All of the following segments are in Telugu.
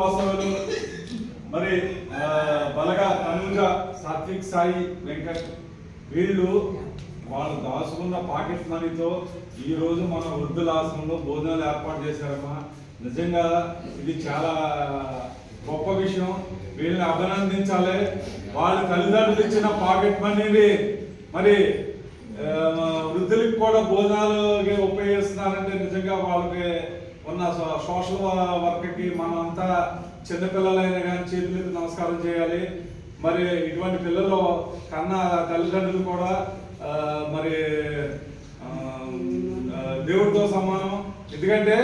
వాస్తవాలు మరి బలగా తనుజ సాత్విక్ సాయి వెంకట్ వీళ్ళు వాళ్ళు దాచుకున్న పాకెట్ మనీతో ఈ రోజు మన వృద్ధుల ఆశ్రమంలో భోజనాలు ఏర్పాటు చేశారమ్మా. నిజంగా ఇది చాలా గొప్ప విషయం. వీళ్ళని అభినందించాలి. వాళ్ళ తల్లిదండ్రులు ఇచ్చిన పాకెట్ మనీని మరి వృద్ధులకి వృద్ధులకు కూడా భోజనాలు ఉపయోగిస్తున్నారంటే నిజంగా వాళ్ళకి ఉన్న సో- సోషల్ వర్క్కి మనమంతా చిన్నపిల్లలైనా కానీ చేతులెత్తి నమస్కారం చేయాలి. మరి ఇటువంటి పిల్లలు కన్నా తల్లిదండ్రులు కూడా మరి దేవుడితో సమానం. ఎందుకంటే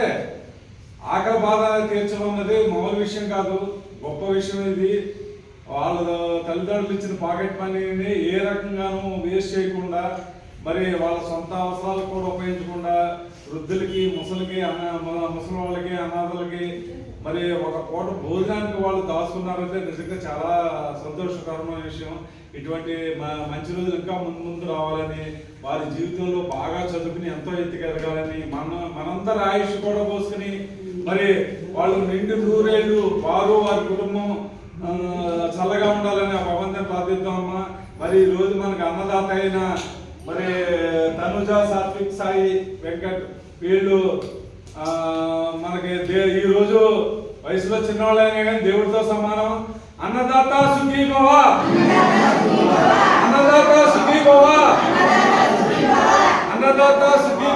ఆకలి బాధ తీర్చడం అన్నది మామూలు విషయం కాదు గొప్ప విషయం ఇది. వాళ్ళ తల్లిదండ్రులు ఇచ్చిన పాకెట్ మనీని ఏ రకంగానూ వేస్ట్ చేయకుండా మరి వాళ్ళ సొంత అవసరాలకు కూడా ఉపయోగించకుండా వృద్ధులకి ముసలికి అన్న ముసలి వాళ్ళకి అనాథలకి మరి ఒక పూట భోజనానికి వాళ్ళు దాచుకున్నారంటే నిజంగా చాలా సంతోషకరమైన విషయం. ఇటువంటి మంచి రోజులు ఇంకా ముందు ముందు రావాలని వారి జీవితంలో బాగా చదువుకుని ఎంతో ఎత్తుకెదగాలని మన మనందరి ఆయుష్ కూడా పోసుకుని మరి వాళ్ళు నిండు నూరేళ్ళు వారు వారి కుటుంబం చల్లగా ఉండాలని ఆ భగవంతుని ప్రార్థిద్దామమ్మా. మరి ఈ రోజు మనకు అన్నదాత అయిన మరి తనుజ సాత్విక్ సాయి వెంకట్ వీళ్ళు మనకి దే- ఈ రోజు వయసులో చిన్నవాళ్ళైనా కానీ దేవుడితో సమానం. అన్నదాత సుఖీ భవ అన్నదాత సుఖీ భవ అన్నదాత సుఖీ